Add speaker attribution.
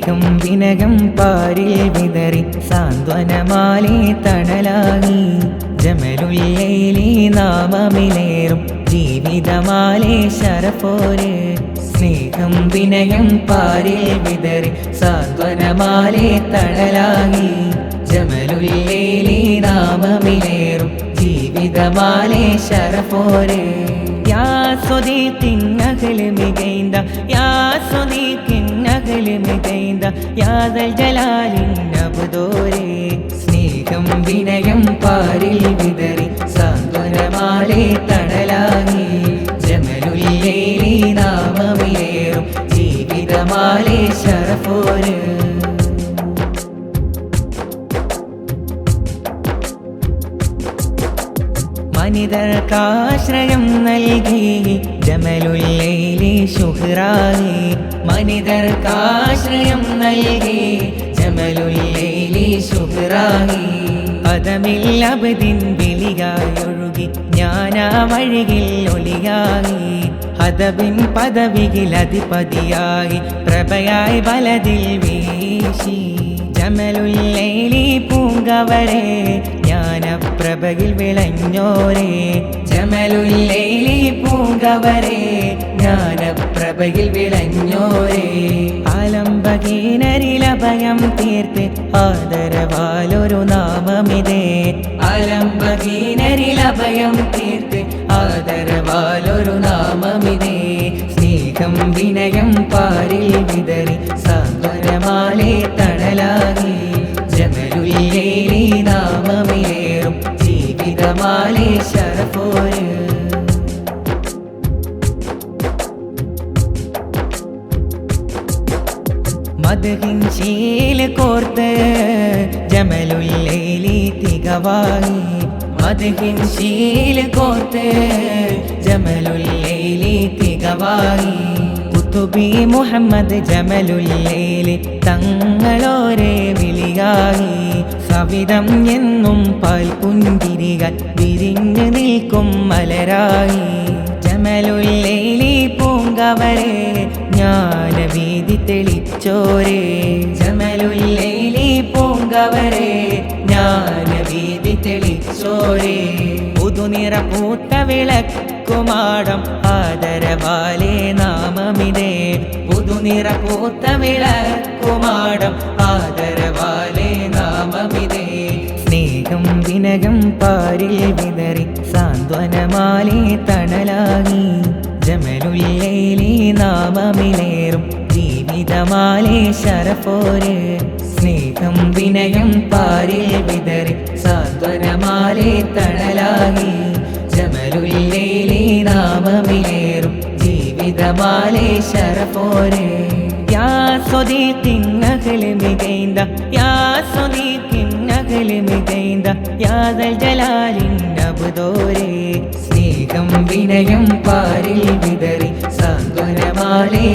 Speaker 1: സ്നേഹം വിനകം പാരിൽ വിതറി സാന്ത്വനമാലേ തണലാകി. ജമലുല്ലേലി നാമമിലേറും ജീവിതമാലേ ശരപ്പോര് സ്നേഹം വിനയം പാരിൽ വിതറി സാന്ത്വനമാലേ തണലാകി. ജമലുല്ലേലി നാമമിലേറും ജീവിതമാലേ ശരപ്പോര് യാ സ്വദീ അകൽ മികൈന്ത യാ സ്വദീഖിൻ അകൽ മികൈന്ത യാദൽ ജലാലിൻ അബ്ദോരേ സ്നേഹം വിനയം പാരിൽ വിതറി സാന്ത്വനമാലേ തണലാകി ജമലുല്ലേലി നാമമിലേറും ജീവിതമാലേ ശരഫോര്. മനിതർക്കാശ്രയം നൽകി ജമലുല്ലൈലി ശുഹ്റായി മനിതർക്കാശ്രയം നൽകി. ജമലുല്ലൈലി ശുഹ്റായി പദമിൽ അബദിൻ വിളിയായൊഴുകി. ഞാനാ വഴിയിൽ ഒലിയായി ഹദബിൻ പദവിയിൽ അധിപതിയായി. പ്രഭയായി വലതിൽ വീശി. ജമലുല്ലൈലി പൂങ്കവരെ ജ്ഞാനപ്രഭയിൽ വിളഞ്ഞോരേ. ജമലുല്ലൈലി പൂങ്കവരെ ജ്ഞാനപ്രഭയിൽ വിളഞ്ഞോരേ. അലംബകീനരിലഭയം തീർത്ത് ആദരവാലൊരു നാമമിതേ. അലംബകീനരിലഭയം തീർത്ത് ആദരവാലൊരു നാമമിതേ. സ്നേഹം വിനയം പാരിൽ വിതറി സാന്ത്വനമാലേ തണലാകി. മധുഹിൻ ശീല കോർത്ത് ജമലുല്ലേലി തികവായി മധുഹിൻ ശീല കോർത്ത് ജമലുല്ലേലി തികവായി കുത്തുബി മുഹമ്മദ് ജമലുല്ലേലി തങ്ങളോരെ വിളിയായി. സവിധം എന്നും പാൽപുഞ്ചിരികൾ വിരിഞ്ഞു നിൽക്കും മലരായി. ജമലുല്ലേലി പൂങ്കവരെ തെളിച്ചോരേ ജമലുല്ലേലി പൂങ്കവരെ ജ്ഞാനവീതി തെളിച്ചോരേ. പുതുനിറ പൂത്ത വിളക്കുമാടം ആദരവാലേ നാമമിതേ. പുതുനിറ പൂത്ത വിളക്കുമാടം ആദരവാലേ നാമമിതേ. സ്നേഹം വിനകം പാരിൽ വിതറി സാന്ത്വനമാലേ തണലാകി. ജമലുല്ലേലി നാമമിലേറും ജീവിതമാലേ ശരപ്പോര് സ്നേഹം വിനയം പാരിൽ വിതറി സാന്ത്വനമാലേ തണലാകി ജമലുല്ലേലി നാമമിലേറും ജീവിതമാലേ ശരപ്പോര് യാ സ്വദീഖിൻ അകൽ മികൈന്ത യാ സ്വദീഖിൻ അകൽ മികൈന്ത യാദൽ ജലാലിൻ അബ്ദോരേ സ്നേഹം വിനയം പാരിൽ വിതറി സാന്ത്വനമാലേ